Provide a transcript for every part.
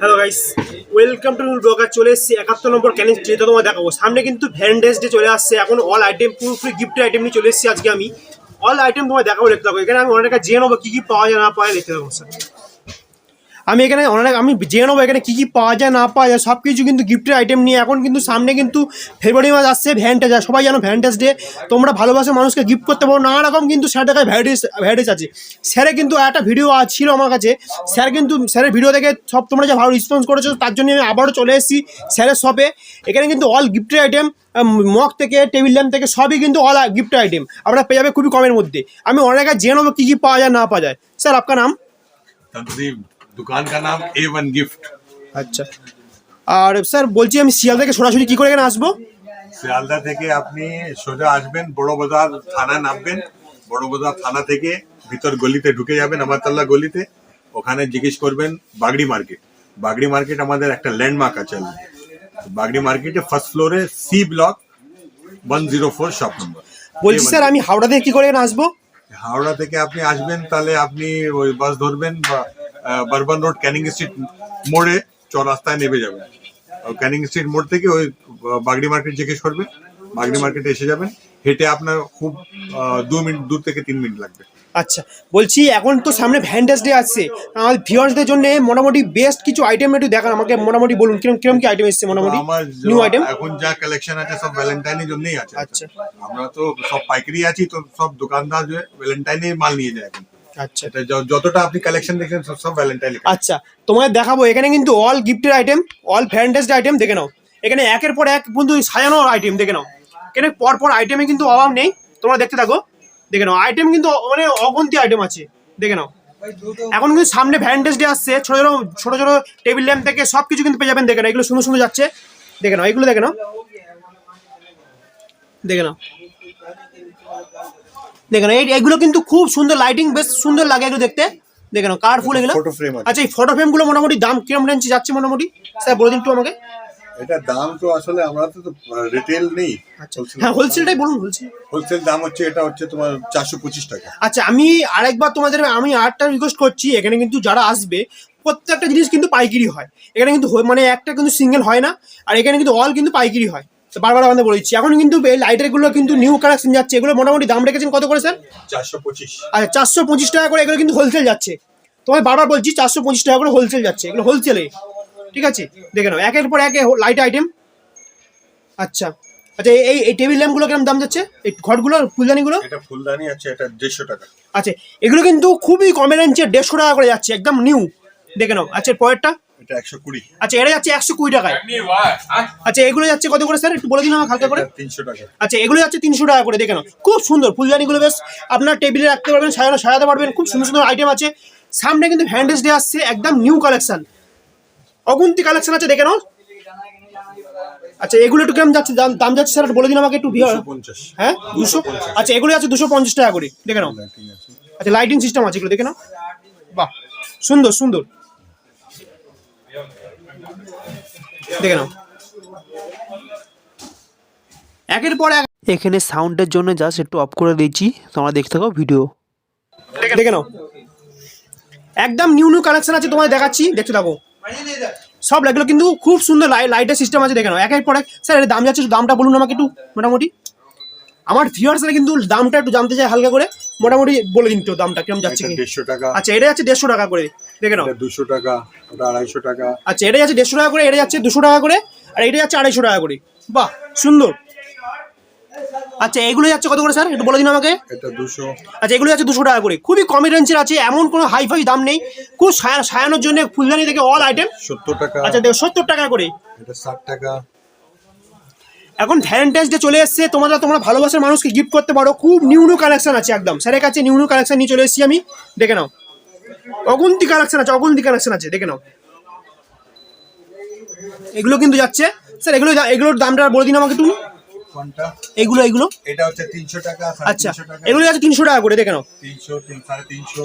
Hello guys welcome to new blogger চলে এসেছি একাত্তর নম্বর ক্যানিং যেটা তোমার দেখাবো। সামনে কিন্তু ভ্যান্ডেজ ডে চলে আসছে। এখন অল আইটেম পুরোপুরি গিফটের আইটেম নিয়ে চলে এসেছি আজকে আমি। অল আইটেম তোমার দেখাবো দেখতে থাকো। এখানে আমি অনেক জেনে নেব কী কী পাওয়া যায় না পাওয়া যায় দেখতে থাকব স্যার আমি এখানে অনেক, আমি জেনে নেব এখানে কী কী পাওয়া যায়, না পাওয়া যায় সব কিছু কিন্তু গিফটের আইটেম নিয়ে এখন কিন্তু সামনে কিন্তু ফেব্রুয়ারি মাস আসছে ভ্যানটেজ সবাই জানো ভ্যানটেজ ডে তোমরা ভালোবাসো মানুষকে গিফট করতে পারো। নানা রকম কিন্তু স্যার দেখায় ভ্যারাইটিস ভ্যারাইটিস আছে। স্যারে কিন্তু একটা ভিডিও ছিল আমার কাছে। স্যার কিন্তু স্যারের ভিডিও দেখে সব তোমরা যে ভালো রেসপন্স করেছ, তার জন্য আমি আবারও চলে এসেছি স্যারের শপে এখানে কিন্তু অল গিফটের আইটেম মগ থেকে টেবিল ল্যাম্প থেকে, সবই কিন্তু অল গিফটের আইটেম আপনারা পেয়ে যাবে খুবই কমের মধ্যে। আমি অনেক জেনে নেব কী কী পাওয়া যায়, না পাওয়া যায়। স্যার আপনার নাম? दुकान का नाम ए वन गिफ्ट আচ্ছা আর স্যার বলছি আমি শিয়াল থেকে সরাসরি কী করে এখানে আসবো শিয়ালদা থেকে আপনি সোজা আসবেন বড় বাজার থানা নামবেন বড় বাজার থানা থেকে ভিতর গলিতে ঢুকে যাবেন আমারতলা গলিতে ওখানে জিজ্ঞেস করবেন বাগড়ি মার্কেট বাগড়ি মার্কেট আমাদের একটা ল্যান্ডমার্ক আছে বাগড়ি মার্কেটে ফার্স্ট ফ্লোরে C block one zero four shop number বলছি স্যার আমি হাওড়া থেকে কী করে এখানে আসবো হাওড়া থেকে আপনি আসবেন তাহলে আপনি ওই বাস ধরবেন বা বারবান রোড ক্যানিং স্ট্রিট মোড়ে চৌরাস্তায় নেমে যাবেন ক্যানিং স্ট্রিট মোড় থেকে ওই বাগড়ি মার্কেট জিজ্ঞেস করবেন বাগড়ি মার্কেটে এসে যাবেন। হেঁটে আপনার খুব দু মিনিট দু থেকে তিন মিনিট লাগবে। আচ্ছা বলছি এখন তো সামনে ভ্যালেন্টাইন্স ডে আসছে। আমাদের ভিউয়ার্সদের জন্য মোটামুটি বেস্ট কিছু আইটেম একটু দেখান আমাকে মোটামুটি বলুন কিরম কিরম কি আইটেম এসছে মোটামুটি? নিউ আইটেম এখন যা কালেকশন আছে সব ভ্যালেন্টাইনের জন্যই আছে। আচ্ছা। আমরা তো সব পাইকারি আছি তো সব দোকানদার যে ভ্যালেন্টাইনে মাল নিয়ে যায় এখন। আচ্ছা। যতটা আপনি কালেকশন দেখেন সব সব ভ্যালেন্টাইন আচ্ছা তোমায় দেখাবো এখানে কিন্তু অল গিফটের আইটেম অল ডে আইটেম দেখে নাও। এখানে একের পর এক বন্ধু সাজানো আইটেম দেখে নাও। এখানে পর পর আইটেমে কিন্তু অভাব নেই তোমরা দেখতে থাকো। দেখে নাও আইটেম কিন্তু মানে অগন্তি আইটেম আছে দেখে নাও। এখন কিন্তু সামনে ভ্যালেন্টাইন্স ডে আসছে ছোট ছোট ছোট ছোট টেবিল ল্যাম্প থেকে সব কিছু কিন্তু পেয়ে যাবেন দেখে নাও এগুলো সুন্দর সুন্দর যাচ্ছে দেখে নাও এগুলো দেখে নাও। দেখে নাও। দেখে নাও এই এগুলো কিন্তু খুব সুন্দর লাইটিং বেশ সুন্দর লাগে এগুলো দেখতে। দেখে নাও কালারফুল এগুলো। frame আছে। আচ্ছা এই ফটো ফ্রেমগুলো মোটামুটি দাম কিরম রেঞ্জে যাচ্ছে মোটামুটি? স্যার বলে দিন একটু আমাকে। এটা দাম তো আসলে আমরা তো রিটেল নেই আচ্ছা। হ্যাঁ হোলসেলটাই বলুন হোলসেল হোলসেল দাম হচ্ছে এটা হচ্ছে তোমার চারশো পঁচিশ টাকা। আচ্ছা আমি আরেকবার তোমাদের আমি আরেকটা রিকোয়েস্ট করছি এখানে কিন্তু যারা আসবে প্রত্যেকটা জিনিস কিন্তু পাইকারি হয়। এখানে কিন্তু মানে একটা কিন্তু সিঙ্গেল হয় না আর এখানে কিন্তু অল কিন্তু পাইকারি হয়। বারবার আমাদের বলে দিচ্ছি। এখন কিন্তু এই লাইটেরগুলো কিন্তু নিউ কালেকশন যাচ্ছে। এগুলো মোটামুটি দাম রেখেছেন কত করে স্যার চারশো পঁচিশ। আচ্ছা চারশো পঁচিশ টাকা করে এগুলো কিন্তু হোলসেল যাচ্ছে। তোমায় বারবার বলছি চারশো পঁচিশ টাকা করে হোলসেল যাচ্ছে। এগুলো হোলসেলে ঠিক আছে? দেখে নাও একের পর একে লাইট আইটেম আচ্ছা। আচ্ছা এই- এই টেবিল ল্যাম্পগুলো কীরকম দাম যাচ্ছে? এই ঘটগুলো ফুলদানিগুলো? এটা ফুলদানি আছে এটা দেড়শো টাকা। আচ্ছা এগুলো কিন্তু খুবই কমে রেঞ্জে দেড়শো টাকা করে যাচ্ছে একদম নিউ দেখে নাও আচ্ছা পরেরটা? এটা একশো কুড়ি। আচ্ছা এটা যাচ্ছে একশো কুড়ি টাকায়। আচ্ছা এগুলো যাচ্ছে কত করে স্যার? একটু বলে দিন আমাকে হালকা করে। তিনশো টাকা। আচ্ছা এগুলো যাচ্ছে তিনশো টাকা করে দেখে নাও। খুব সুন্দর ফুলদানিগুলো বেশ আপনার টেবিলে রাখতে পারবেন সাজানো সাজাতে পারবেন খুব সুন্দর সুন্দর আইটেম আছে। সামনে কিন্তু ভ্যান্ডেজ ডে আসছে একদম নিউ কালেকশন অগুন্তি কালেকশন আছে দেখে নাও। আচ্ছা এগুলো একটু কেমন যাচ্ছে? দাম দাম যাচ্ছে স্যার বলে দিন আমাকে একটু ভিড় হ্যাঁ দুশো আচ্ছা এগুলো যাচ্ছে দুশো পঞ্চাশ টাকা করে দেখে নাও। আচ্ছা লাইটিং সিস্টেম আছে এগুলো দেখে নাও। বাহ সুন্দর সুন্দর। দেখে নাও। একের পর এক। এখানে সাউন্ডের জন্য জাস্ট একটু অফ করে দিয়েছি তোমরা দেখতে থাকো ভিডিও। দেখে নাও। একদম নিউ নিউ কালেকশন আছে তোমায় দেখাচ্ছি দেখতে থাকো। সব লাগল কিন্তু খুব সুন্দর লাইট লাইটের সিস্টেম আছে দেখে নাও। একের পর এক। স্যার এর দাম যাচ্ছে একটু দামটা বলুন আমাকে একটু মোটামুটি। আমার ভিউয়ার্সরা কিন্তু দামটা একটু জানতে চাই হালকা করে। মোটামুটি বলে দিন তো দামটা কিরম যাচ্ছে দেড়শো টাকা। আচ্ছা এটা যাচ্ছে দেড়শো টাকা করে। দেখে নাও। দুশো টাকা ওটা আড়াইশো টাকা। আচ্ছা এটা যাচ্ছে দেড়শো টাকা করে এটা যাচ্ছে দুশো টাকা করে আর এটা যাচ্ছে আড়াইশো টাকা করে। বাহ সুন্দর। আচ্ছা এগুলো যাচ্ছে কত করে স্যার? একটু বলে দিন আমাকে। এটা দুশো। আচ্ছা এগুলো যাচ্ছে দুশো টাকা করে। খুবই কমই রেঞ্জের আছে এমন কোনো হাই ফাই দাম নেই। খুব সায়া- সায়ানোর জন্য ফুলদানি থেকে অল আইটেম সত্তর টাকা। আচ্ছা দেখো সত্তর টাকা করে। এটা ষাট টাকা। এখন ভ্যালেন্টাইন্স ডে চলে এসছে তোমরা তোমরা ভালোবাসার মানুষকে গিফট করতে পারো। খুব নিউ নিউ কালেকশন আছে একদম। স্যারের কাছে নিউ নিউ কালেকশন নিয়ে চলে এসেছি আমি। দেখে নাও। অগুন্তি কালেকশন আছে অগুন্তি কালেকশন আছে দেখে নাও। এগুলো কিন্তু যাচ্ছে। স্যার এগুলো এগুলোর দামটা বলে দিন আমাকে তুমি। এগুলো এগুলো। এটা হচ্ছে তিনশো টাকা আচ্ছা এগুলো যাচ্ছে তিনশো টাকা করে দেখে নাও।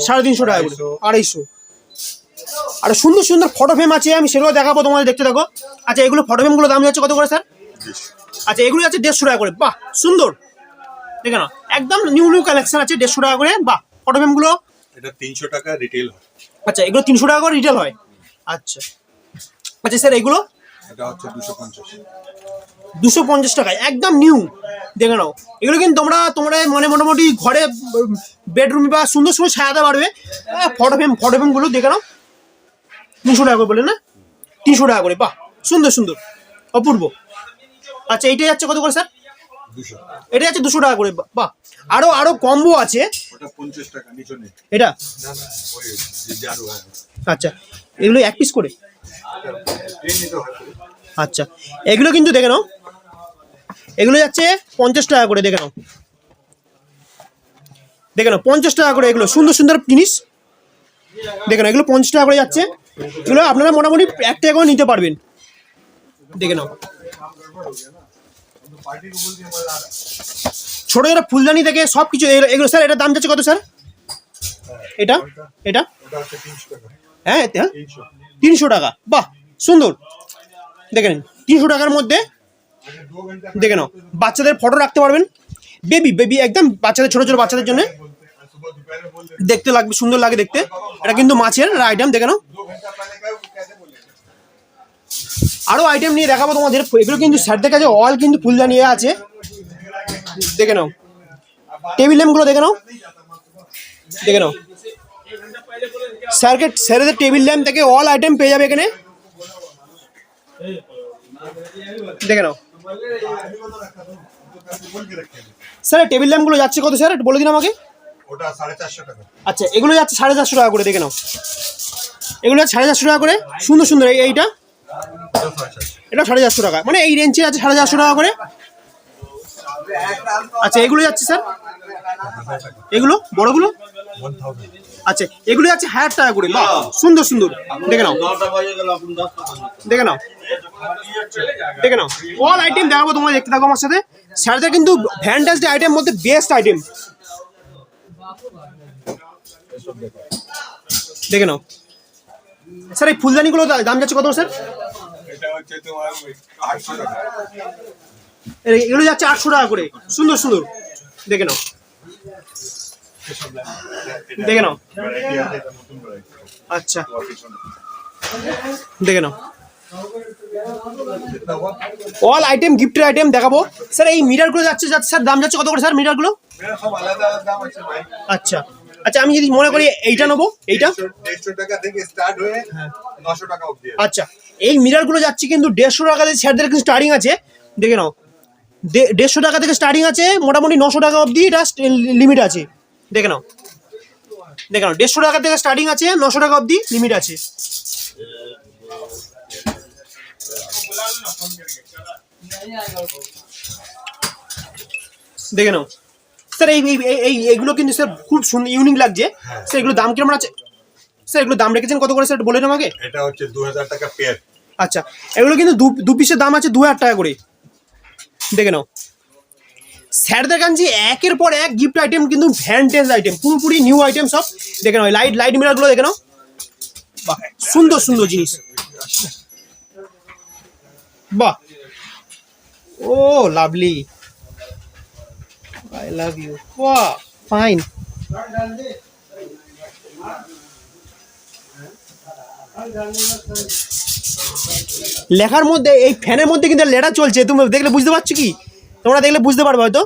সাড়ে তিনশো টাকা করে আড়াইশো। আর সুন্দর সুন্দর ফটো ফ্রেম আছে আমি সেগুলো দেখাবো তোমাদের দেখতে থাকো। আচ্ছা এগুলো ফটো ফ্রেমগুলো দাম যাচ্ছে কত করে স্যার। আচ্ছা এগুলো যাচ্ছে দেড়শো টাকা করে বাহ সুন্দর। দেখে না একদম নিউ নিউ কালেকশন আছে দেড়শো টাকা করে বাহ ফটো ফ্রেমগুলো এটা তিনশো টাকা রিটেল হয়। আচ্ছা এগুলো তিনশো টাকা করে রিটেল হয়? আচ্ছা। আচ্ছা স্যার এগুলো? এটা হচ্ছে দুশো পঞ্চাশ। দুশো পঞ্চাশ টাকায় একদম নিউ দেখে নাও। এগুলো কিন্তু তোমরা তোমরা মানে মোটামুটি ঘরে বেডরুমে বা সুন্দর সুন্দর সাজাতে পারবে। ফটো ফ্রেম ফটো ফ্রেমগুলো দেখে নাও। তিনশো টাকা করে বলে না? তিনশো টাকা করে বাহ সুন্দর সুন্দর। অপূর্ব। আচ্ছা এইটাই যাচ্ছে কত করে স্যার এটা যাচ্ছে দুশো টাকা করে বাহ, আরও আরও কম্বো আছে। এটা? আচ্ছা এগুলো এক পিস করে। আচ্ছা এগুলো কিন্তু দেখে নাও। এগুলো যাচ্ছে পঞ্চাশ টাকা করে দেখে নাও। দেখে নাও পঞ্চাশ টাকা করে এগুলো সুন্দর সুন্দর জিনিস। দেখে নাও এগুলো পঞ্চাশ টাকা করে যাচ্ছে। এগুলো আপনারা মোটামুটি এক টাকা করে নিতে পারবেন। দেখে নাও। ছোট যেটা ফুলদানি থেকে সব কিছু এগুলো স্যার এটা দাম যাচ্ছে কত স্যার? এটা? এটা? হ্যাঁ হ্যাঁ? তিনশো। টাকা। বাহ সুন্দর। দেখে নিন তিনশো টাকার মধ্যে দেখে নাও বাচ্চাদের ফটো রাখতে পারবেন। বেবি বেবি একদম বাচ্চাদের ছোটো ছোটো বাচ্চাদের জন্য। দেখতে লাগবে সুন্দর লাগে দেখতে। এটা কিন্তু মাছের আইটেম দেখে নাও। আরও আইটেম নিয়ে দেখাবো তোমাদের। এগুলো কিন্তু স্যারদের কাছে অল কিন্তু ফুলদানিয়ে আছে। দেখে নাও। টেবিল ল্যাম্পগুলো দেখে নাও। দেখে নাও। স্যারকে স্যারেদের টেবিল ল্যাম্প থেকে অল আইটেম পেয়ে যাবে এখানে। দেখে নাও। স্যার টেবিল ল্যাম্পগুলো যাচ্ছে কত স্যার? বলে দিন আমাকে। আচ্ছা এগুলো যাচ্ছে সাড়ে চারশো টাকা করে দেখে নাও। এগুলো সাড়ে চারশো টাকা করে। সুন্দর সুন্দর এইটা। এটা সাড়ে চারশো টাকা। মানে এই রেঞ্জে আছে সাড়ে চারশো টাকা করে। আচ্ছা এগুলো যাচ্ছে স্যার এগুলো? বড়গুলো? আচ্ছা এগুলো যাচ্ছে হাজার টাকা করে, বাহ! সুন্দর সুন্দর। দেখে নাও। দেখে নাও। দেখে নাও। অল আইটেম দেখাবো তোমরা দেখতে থাকো আমার সাথে। স্যারদের কিন্তু ফ্যান্টাস্টিক আইটেম মধ্যে বেস্ট আইটেম দেখে নাও। স্যার এই ফুলদানিগুলো দাম যাচ্ছে কত স্যার? এটা এগুলো যাচ্ছে আটশো টাকা করে। সুন্দর সুন্দর। দেখে নাও। দেখে নাও। আচ্ছা। দেখে নাও। অল আইটেম গিফটের আইটেম দেখাবো। স্যার এই মিটারগুলো যাচ্ছে যাচ্ছে স্যার দাম যাচ্ছে কত করে স্যার মিটারগুলো আচ্ছা। আচ্ছা আমি যদি মনে করি এইটা নেব এইটা? টাকা থেকে স্টার্ট হয়ে টাকা আচ্ছা এই মিটারগুলো যাচ্ছে কিন্তু দেড়শো টাকা থেকে স্যারদের কিন্তু স্টার্টিং আছে। দেখে নাও। দেড়শো টাকা থেকে স্টার্টিং আছে মোটামুটি নশো টাকা অবধি এটা লিমিট আছে। দেখে নাও। দেখে নাও দেড়শো টাকা থেকে স্টার্টিং আছে নশো টাকা অবধি লিমিট আছে। দেখে নাও। স্যার এই এই- এই- এই এগুলো কিন্তু স্যার খুব সুন্দর ইউনিক লাগছে। স্যার এগুলো দাম কীরকম আছে? স্যার এগুলো দাম রেখেছেন কত করে স্যার বলে আমাকে। এটা হচ্ছে দু হাজার টাকা পেয়ার আচ্ছা এগুলো কিন্তু দু দু পিসের দাম আছে দু হাজার টাকা করে। দেখে নাও। স্যারদের কাছে একের পর এক গিফট আইটেম কিন্তু ভ্যান্টেজ আইটেম পুরোপুরি নিউ আইটেম সব। দেখে নাও লাইট লাইট মিরারগুলো দেখে নাও। বাহ সুন্দর সুন্দর জিনিস। বাহ। ও লাভলি আই লাভ ইউ বাহ ফাইন লেখার মধ্যে, এই ফ্যানের মধ্যে কিন্তু লেটার চলছে। তুমি দেখলে বুঝতে পারছ কি? তোমরা দেখলে বুঝতে পারবে হয়তো।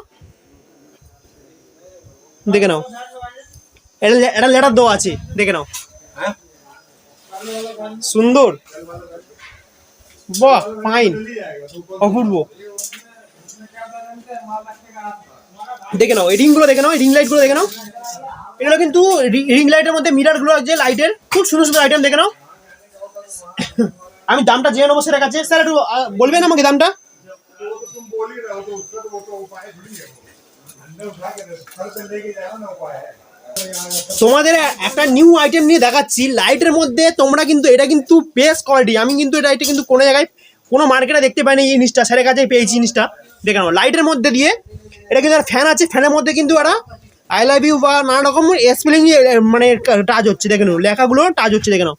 দেখে নাও। এটা লেটার দেওয়া আছে। দেখে নাও। সুন্দর। বাহ ফাইন অপূর্ব। দেখে নাও, এই রিংগুলো দেখে নাও, এই রিং লাইটগুলো দেখে নাও। এগুলো কিন্তু রিং লাইটের মধ্যে মিরারগুলো আছে লাইটের খুব সুন্দর সুন্দর আইটেম দেখে নাও। আমি দামটা জেনে নেব সেটা কাছে। স্যার, একটু বলবেন আমাকে দামটা? তোমাদের একটা নিউ আইটেম নিয়ে দেখাচ্ছি। লাইটের মধ্যে তোমরা কিন্তু, এটা কিন্তু বেস্ট কোয়ালিটি আমি কিন্তু এটা এটা কিন্তু কোনো জায়গায়, কোনো মার্কেটে দেখতে পাইনি এই জিনিসটা। স্যারের কাছে পেয়েছি জিনিসটা। দেখানো লাইটের মধ্যে দিয়ে এটা কিন্তু ফ্যান আছে ফ্যানের মধ্যে কিন্তু একটা আই লাভ ইউ বা নানা রকম স্পেলিং মানে টাচ হচ্ছে দেখে নাও লেখাগুলো টাচ হচ্ছে দেখে নাও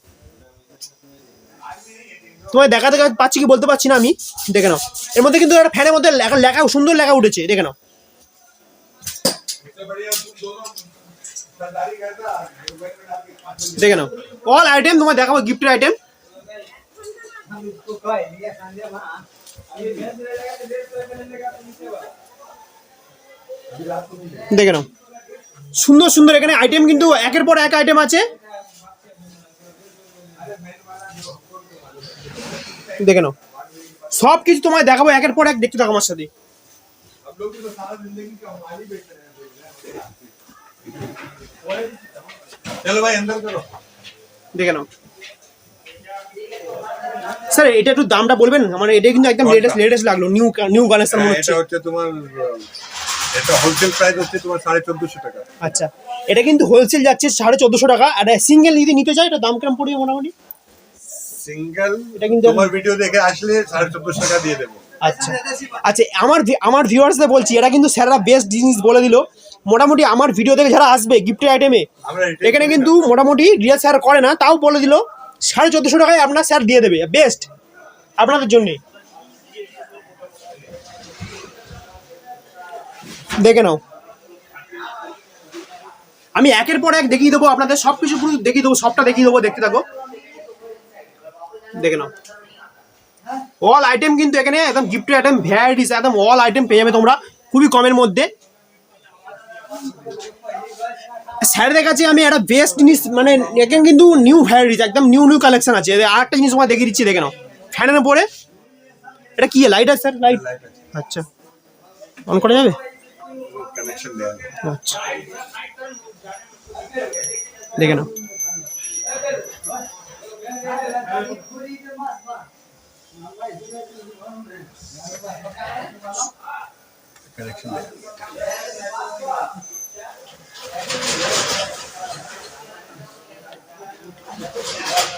তোমায় দেখা দেখা পাচ্ছি কি বলতে পারছি না আমি দেখে নাও এর মধ্যে কিন্তু একটা ফ্যানের মধ্যে লেখা লেখা সুন্দর লেখা উঠেছে দেখে নাও इससे बढ़िया तुम दोनों सरदारी करता मोबाइल में डाल के पाँच सौ দেখে নাও অল আইটেম তোমার দেখাবো গিফটের আইটেম দেখে নাও। সুন্দর সুন্দর। এখানে আইটেম কিন্তু একের পর এক আইটেম আছে। দেখে নাও। সব কিছু তোমায় দেখাবো একের পর এক। দেখতে থাকো আমার সাথে। দেখে নাও। স্যার এটা একটু দামটা বলবেন? আমার এটা কিন্তু একদম লেটেস্ট লেটেস্ট লাগল। নিউ নিউ কালেকশন মনে হচ্ছে তোমার এটা হোলসেল প্রাইস হচ্ছে তোমার সাড়ে চোদ্দশো টাকা। আচ্ছা এটা কিন্তু হোলসেল যাচ্ছে সাড়ে চোদ্দশো টাকা। আর সিঙ্গেল যদি নিতে চাই এটা দাম কেমন পড়বে মোটামুটি? সিঙ্গেল এটা কিন্তু- তোমার ভিডিও দেখে আসলে সাড়ে চোদ্দশো টাকা দিয়ে দেবো। আচ্ছা আচ্ছা আমার আমার ভিউয়ার্সদের বলছি এটা কিন্তু স্যাররা বেস্ট জিনিস বলে দিল। মোটামুটি আমার ভিডিও দেখে যারা আসবে গিফটের আইটেমে এখানে কিন্তু মোটামুটি রিয়া স্যার করে না তাও বলে দিল সাড়ে চোদ্দোশো টাকায় আপনার স্যার দিয়ে দেবে বেস্ট আপনাদের জন্যে। দেখে নাও। আমি একের পর এক দেখিয়ে দেবো আপনাদের সব কিছু পুরো দেখিয়ে দেবো সবটা দেখিয়ে দেবো দেখতে থাকো। দেখে নাও। অল আইটেম কিন্তু এখানে একদম গিফটের আইটেম ভ্যারাইটিস একদম অল আইটেম পেয়ে যাবে তোমরা খুবই কমের মধ্যে। স্যারদের কাছে আমি একটা বেস্ট জিনিস মানে এখানে কিন্তু নিউ ভ্যারাইটিস একদম নিউ নিউ কালেকশন আছে। আর একটা জিনিস তোমার দেখিয়ে দিচ্ছি দেখে নাও। ফ্যানের পরে এটা কি লাইট আছে স্যার লাইট আচ্ছা। অন করা যাবে? কানেকশন দেওয়া আচ্ছা। দেখে নাও। কানেকশন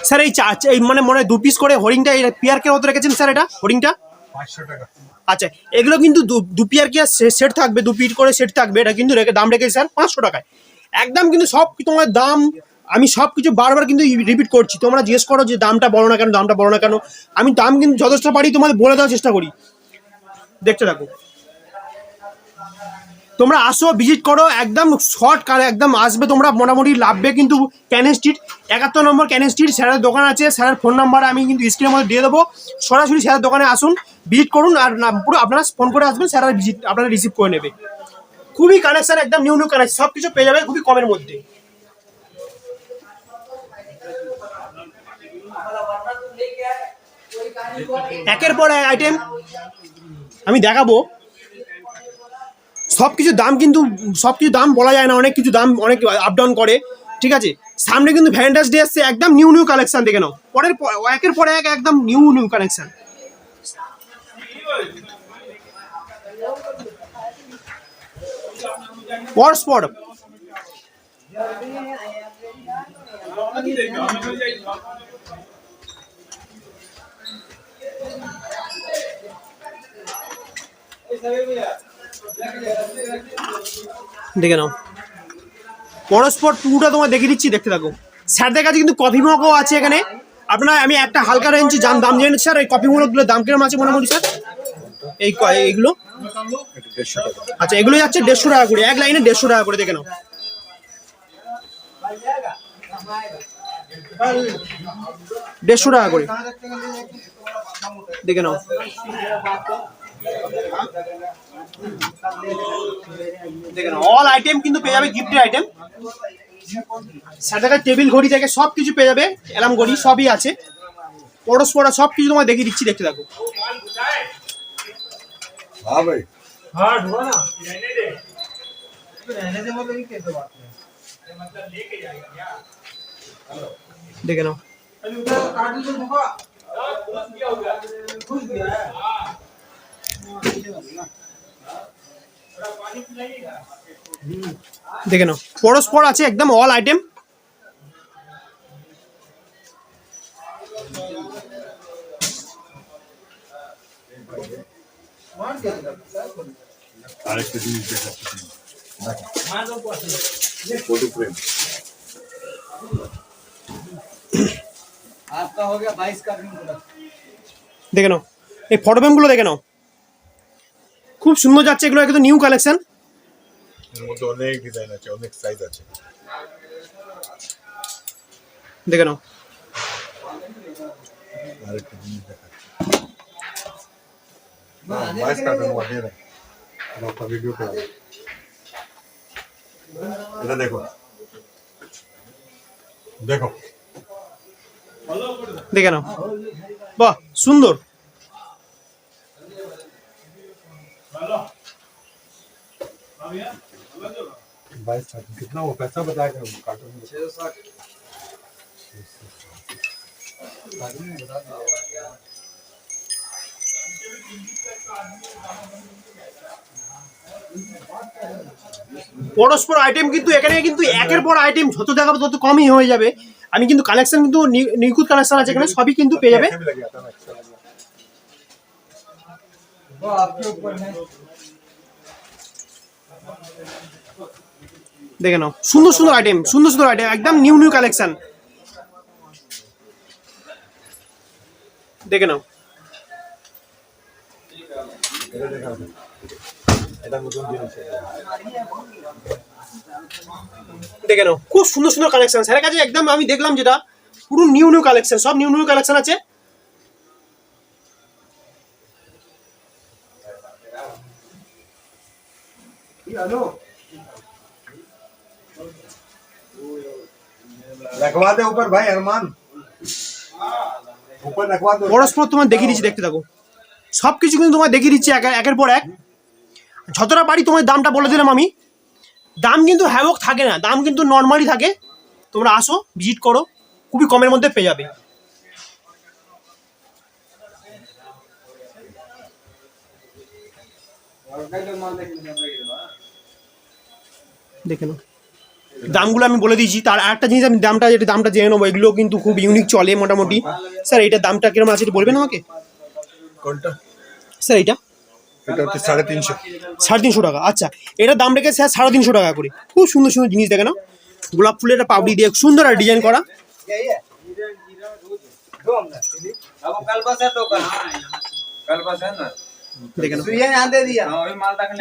স্যার এই চা এই মানে মনে হয় দু পিস করে হরিংটা এটা পিয়ার কে কত রেখেছেন স্যার এটা হরিংটা আচ্ছা এগুলো কিন্তু দু- পিয়ার কি সেট থাকবে, দু পিট করে সেট থাকবে, এটা কিন্তু রেখে দাম রেখেছে স্যার পাঁচশো টাকায়। একদম কিন্তু সব তোমার দাম, আমি সব কিছু বারবার কিন্তু রিপিট করছি। তোমরা জিজ্ঞেস করো যে দামটা বলো না কেন, দামটা বলো না কেন। আমি দাম কিন্তু যথেষ্ট পারি, তোমাদের বলে দেওয়ার চেষ্টা করি। দেখতে থাকো। তোমরা আসো ভিজিট করো, একদম শর্ট কার, একদম আসবে তোমরা, মোটামুটি লাভবে কিন্তু ক্যানেন স্ট্রিট একাত্তর নম্বর ক্যানেন স্ট্রিট স্যারের দোকান আছে, স্যারের ফোন নাম্বার আমি কিন্তু স্ক্রিনের মধ্যে দিয়ে দেবো। সরাসরি স্যারের দোকানে আসুন ভিজিট করুন, আর পুরো আপনারা ফোন করে আসবেন স্যারের ভিজিট আপনারা রিসিভ করে নেবে। খুবই কানেকশান একদম নিউ নিউ কানেকশন সব কিছু পেয়ে যাবে খুবই কমের মধ্যে। একের পর আইটেম আমি দেখাবো। সব কিছু দাম কিন্তু সব কিছু দাম বলা যায় না, অনেক কিছু দাম, অনেক আপ ডাউন করে, ঠিক আছে? সামনে কিন্তু ভ্যালেন্টাইন্স ডে আসছে একদম নিউ নিউ কালেকশন দেখে নাও। পরের একের পরে এক একদম নিউ নিউ কালেকশন পর স্পট দেখে নাও। পরস্পর পুরোটা তোমায় দেখিয়ে দিচ্ছি, দেখতে থাকো। স্যারদের কাছে কিন্তু কফি মগও আছে এখানে। আপনার, আমি একটা হালকা রেঞ্জ দাম দাম জেনে স্যার। এই কফি মগগুলো দাম কিরম আছে মনে মোটামুটি, স্যার? এই এইগুলো আচ্ছা এগুলো যাচ্ছে দেড়শো টাকা করে। এক লাইনে দেড়শো টাকা করে, দেখে নাও। দেড়শো টাকা করে। দেখে নাও। দেখে নাও অল আইটেম কিন্তু পেয়ে যাবে গিফটের আইটেম সাথে টেবিল ঘড়ি থেকে সব কিছু পেয়ে যাবে অ্যালার্ম ঘড়ি সবই আছে। পরস্পরা সব কিছু তোমার দেখিয়ে দিচ্ছি দেখতে থাকো। হ্যাঁ ভাই। দেখে নাও। দেখে নাও পরস্পর আছে একদম অল আইটেম আরেকটা জিনিস দেখাচ্ছি ফটো ফ্রেম आपका हो गया बाईस का दिन पूरा দেখে নাও এই ফটো ফ্রেমগুলো দেখে নাও খুব সুন্দর যাচ্ছে এগুলো একদম নিউ কালেকশন এর মধ্যে অনেক ডিজাইন আছে অনেক সাইজ আছে। দেখে নাও। এটা দেখো। দেখো। দেখে নাও। বাহ সুন্দর। बाईस कार्टून कितना वो पैसा बताया क्या कार्टून में? छह सौ साठ পরস্পর আইটেম কিন্তু এখানে কিন্তু একের পর আইটেম যত দেখাবো তত কমই হয়ে যাবে আমি কিন্তু কালেকশন কিন্তু নি- নিখুঁত কালেকশন আছে এখানে সবই কিন্তু পেয়ে যাবে पैसे भी लगे आता ना एक्स्ट्रा लगा वो आपके ऊपर है দেখে নাও সুন্দর সুন্দর আইটেম সুন্দর সুন্দর আইটেম একদম নিউ নিউ কালেকশন দেখে নাও এটা দেখা যাবে। এটা নতুন জিনিস এটা। দেখে নাও খুব সুন্দর সুন্দর কালেকশন স্যারের কাছে একদম আমি দেখলাম যেটা পুরো নিউ নিউ কালেকশন সব নিউ নিউ কালেকশন আছে रखवा दे ऊपर भाई अरमान ऊपर रखवा दो পরস্পর তোমার দেখিয়ে দিচ্ছি দেখতে থাকো সব কিছু কিন্তু তোমার দেখিয়ে দিচ্ছি এক- একের পর এক যতটা পারি তোমার দামটা বলে দিলাম আমি দাম কিন্তু হ্যাভক থাকে না দাম কিন্তু নর্মালি থাকে তোমরা আসো ভিজিট করো খুবই কমের মধ্যে পেয়ে যাবে দেখে নাও। দামগুলো আমি বলে দিয়েছি। তার একটা জিনিস আমি দামটা যেটা দামটা জেনে নেব এগুলো কিন্তু খুব ইউনিক চলে মোটামুটি। স্যার এটা দামটা কীরকম আছে বলবেন আমাকে? কোনটা? স্যার এটা সাড়ে তিনশো। সাড়ে তিনশো টাকা আচ্ছা। এটা দাম রেখে স্যার সাড়ে তিনশো টাকা করে। খুব সুন্দর সুন্দর জিনিস দেখে না গোলাপ ফুলের একটা পাবড়ি দিয়ে সুন্দর আর ডিজাইন করা। কাল না?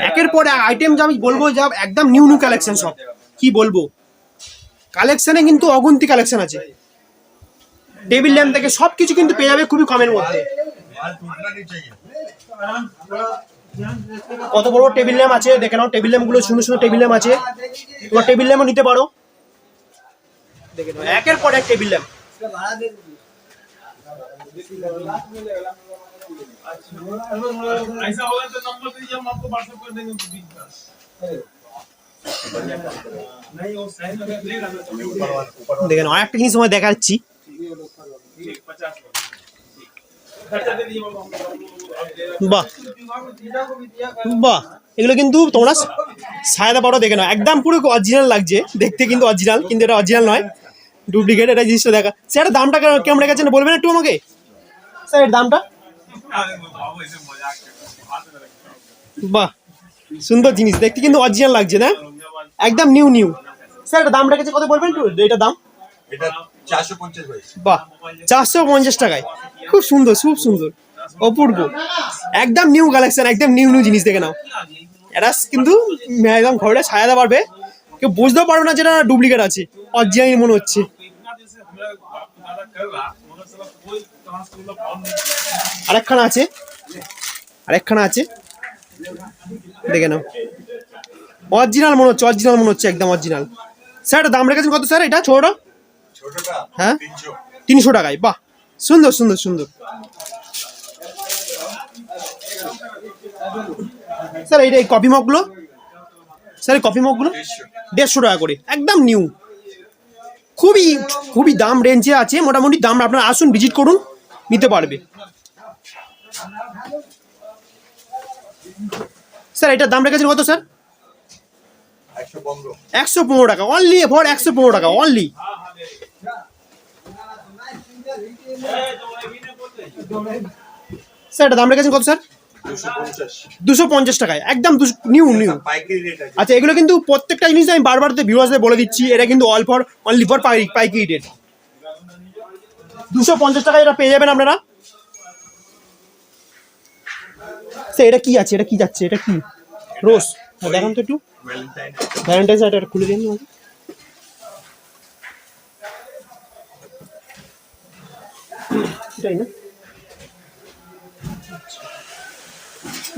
একের পর এক আইটেম যে আমি বলব যা একদম নিউ নিউ কালেকশন সব। কি বলব? কালেকশনে কিন্তু অগুন্তি কালেকশন আছে। টেবিল ল্যাম্প থেকে সব কিছু কিন্তু পেয়ে যাবে খুবই কমের মধ্যে। কত বড় টেবিল ল্যাম্প আছে? দেখে নাও টেবিল ল্যাম্পগুলো সুন্দর সুন্দর টেবিল ল্যাম্প আছে। তোমার টেবিল ল্যাম্পও নিতে পারো। একের পর এক টেবিল ল্যাম্প ऐसा होगा तो नंबर दीजिए हम आपको व्हाट्सएप कर देंगे बुकिंग का नहीं वो साइज लगा देगा ना तो দেখে নাও আরেকটা জিনিস তোমায় দেখাচ্ছি ठीक पचास खर्चा दे दीजिए बाबा हम दे रहे বাহ বাহ এগুলো কিন্তু তোমরা সায়দা পারো দেখে নাও একদম পুরো অরিজিনাল লাগছে দেখতে কিন্তু অরিজিনাল কিন্তু এটা অরিজিনাল নয় ডুপ্লিকেট এটা জিনিসটা দেখা স্যার এটার দামটা কেমন- কেমন রেখেছেন বলবেন একটু আমাকে স্যার এর দামটা বাহ সুন্দর জিনিস। দেখতে কিন্তু অরিজিনাল লাগছে না? একদম নিউ নিউ স্যার এটা দাম রেখেছে কত বলবেন একটু? দাম? এটা ভাই বাহ চারশো পঞ্চাশ টাকায়। খুব সুন্দর খুব সুন্দর। অপূর্ব। একদম নিউ কালেকশন একদম নিউ নিউ জিনিস দেখে নাও। এটা কিন্তু একদম ঘরে ছায়াতে পারবে। কেউ বুঝতেও পারবে না যেটা ডুপ্লিকেট আছে। অরিজিনাল মনে হচ্ছে। আরেকখানা আছে? আরেকখানা আছে? দেখে নাও। অরিজিনাল মনে হচ্ছে অরিজিনাল মনে হচ্ছে, একদম অরিজিনাল স্যার দাম রেখেছেন কত স্যার এটা ছোটটা? হ্যাঁ? তিনশো টাকায়, বাহ, সুন্দর সুন্দর সুন্দর। স্যার এইটা এই কফি মগগুলো স্যার এই কফি মগগুলো দেড়শো টাকা করে, একদম নিউ খুবই খুবই দাম রেঞ্জে আছে, মোটামুটি দাম আপনারা আসুন ভিজিট করুন। নিতে পারবে। স্যার, এটার দাম রেখেছেন কত, স্যার? একশো পনেরো টাকা। অনলি ফর একশো পনেরো টাকা অনলি স্যার এটা দাম রেখেছেন কত, স্যার? দুশো পঞ্চাশ টাকায়। একদম নিউ নিউ পাইকারি আচ্ছা এগুলো কিন্তু প্রত্যেকটা জিনিস আমি বারবার বলে দিচ্ছি। এটা কিন্তু অল ফর অনলি ফর পাইকি রেট দুশো পঞ্চাশ টাকা এটা পেয়ে যাবেন আপনারা। সে, এটা কি আছে? এটা কি যাচ্ছে? এটা কি? রোজ। হ্যাঁ, দেখান তো একটু। ভ্যালেন্টাইন এটা খুলে দিন। এটাই না?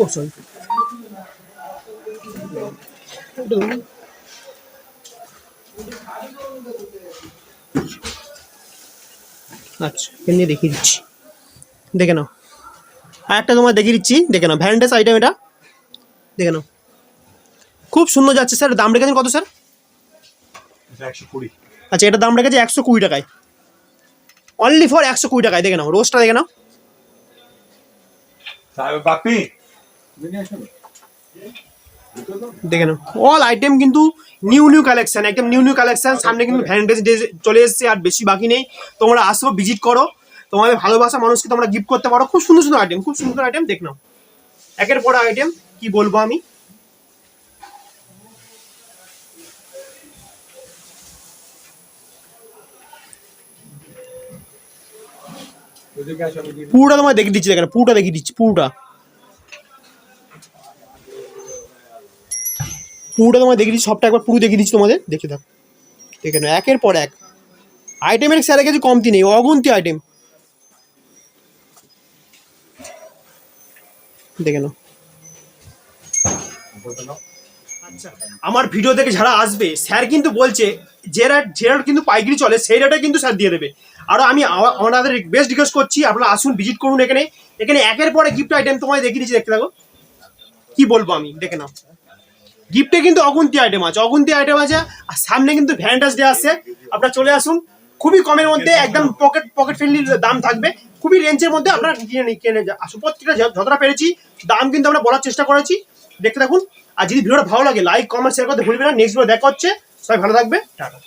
ও আচ্ছা এমনি দেখিয়ে দিচ্ছি। দেখে নাও। আর একটা তোমার দেখিয়ে দিচ্ছি দেখে নাও। ভ্যালেন্টাইন্স আইটেম এটা। দেখে নাও। খুব সুন্দর যাচ্ছে স্যার। দাম রেখেছেন কত স্যার? একশো কুড়ি। আচ্ছা এটার দাম রেখেছে একশো কুড়ি টাকায়। অনলি ফর একশো কুড়ি টাকায়। দেখে নাও। রোজটা দেখে নাও। বাপি। দেখে নাও। অল আইটেম কিন্তু নিউ নিউ কালেকশন একদম নিউ নিউ কালেকশন সামনে কিন্তু ভ্যালেন্টাইন্স ডে চলে এসেছে আর বেশি বাকি নেই। তোমরা আসো ভিজিট করো। তোমাদের ভালোবাসা মানুষকে তোমরা গিফট করতে পারো। খুব সুন্দর সুন্দর আইটেম খুব সুন্দর আইটেম দেখ নাও। একের পর আইটেম কি বলব আমি? পুরোটা তোমায় দেখিয়ে দিচ্ছি দেখেন পুরোটা দেখিয়ে দিচ্ছি, পুরোটা। পুরোটা তোমায় দেখিয়ে দিচ্ছি, সবটা একবার পুরো দেখিয়ে দিচ্ছি তোমাদের। দেখে থাক। দেখে নাও, একের পর এক। আইটেমের স্যারের কাছে কমতি নেই, অগুন্তি আইটেম দেখে নাও। আচ্ছা আমার ভিডিও থেকে যারা আসবে, স্যার কিন্তু বলছে, যে রেট কিন্তু পাইকারি চলে, সেই রেটে কিন্তু স্যার দিয়ে দেবে। আরও আমি আ- আপনাদের বেস্ট রিকোয়েস্ট করছি, আপনারা আসুন ভিজিট করুন এখানে। এখানে একের পরে গিফট আইটেম তোমায় দেখিয়ে দিচ্ছি, দেখতে থাকো। কি বলব আমি? দেখে নাও। গিফটে কিন্তু অগুন্তি আইটেম আছে। অগুন্তি আইটেম আছে, আর সামনে কিন্তু ভ্যালেন্টাইন্স ডে আসছে আপনারা চলে আসুন। খুবই কমের মধ্যে, একদম পকেট পকেট ফ্রেন্ডলি দাম থাকবে। খুবই রেঞ্জের মধ্যে আপনারা কিনে কিনে আসুন, প্রত্যেকটা যতটা পেরেছি, দাম কিন্তু আমরা বলার চেষ্টা করেছি। দেখতে থাকুন। আর যদি ভিডিওটা ভালো লাগে লাইক কমেন্ট শেয়ার করতে ভুলবেন না। নেক্সট ভিডিও দেখা হচ্ছে। সবাই ভালো থাকবে। টাটা।